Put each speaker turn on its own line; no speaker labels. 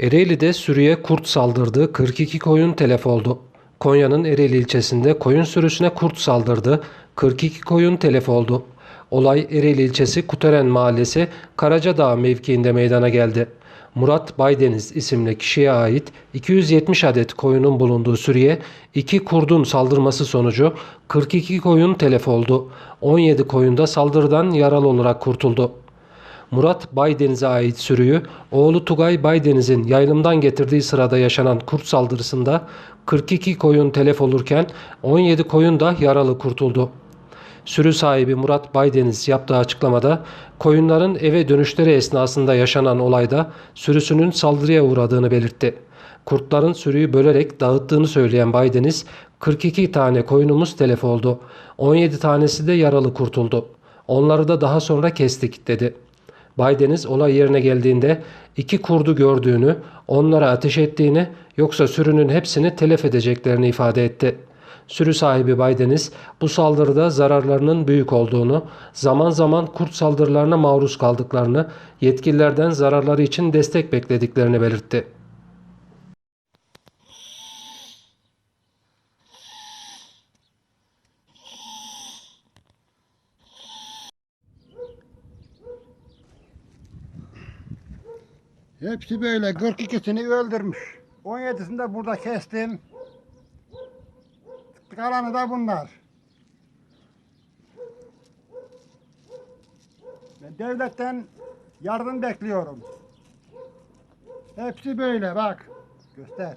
Ereğli'de sürüye kurt saldırdı, 42 koyun telef oldu. Konya'nın Ereğli ilçesinde koyun sürüsüne kurt saldırdı, 42 koyun telef oldu. Olay Ereğli ilçesi Kuteren mahallesi Karacadağ mevkiinde meydana geldi. Murat Baydeniz isimli kişiye ait 270 adet koyunun bulunduğu sürüye iki kurdun saldırması sonucu 42 koyun telef oldu. 17 koyun da saldırıdan yaralı olarak kurtuldu. Murat Baydeniz'e ait sürüyü oğlu Tugay Baydeniz'in yaylımdan getirdiği sırada yaşanan kurt saldırısında 42 koyun telef olurken 17 koyun da yaralı kurtuldu. Sürü sahibi Murat Baydeniz yaptığı açıklamada koyunların eve dönüşleri esnasında yaşanan olayda sürüsünün saldırıya uğradığını belirtti. Kurtların sürüyü bölerek dağıttığını söyleyen Baydeniz 42 tane koyunumuz telef oldu. 17 tanesi de yaralı kurtuldu. Onları da daha sonra kestik dedi. Baydeniz olay yerine geldiğinde iki kurdu gördüğünü, onlara ateş ettiğini yoksa sürünün hepsini telef edeceklerini ifade etti. Sürü sahibi Baydeniz bu saldırıda zararlarının büyük olduğunu, zaman zaman kurt saldırılarına maruz kaldıklarını, yetkililerden zararları için destek beklediklerini belirtti.
Hepsi böyle 42'sini öldürmüş. 17'sini de burada kestim. Kalanı da bunlar. Ben devletten yardım bekliyorum. Hepsi böyle bak. Göster.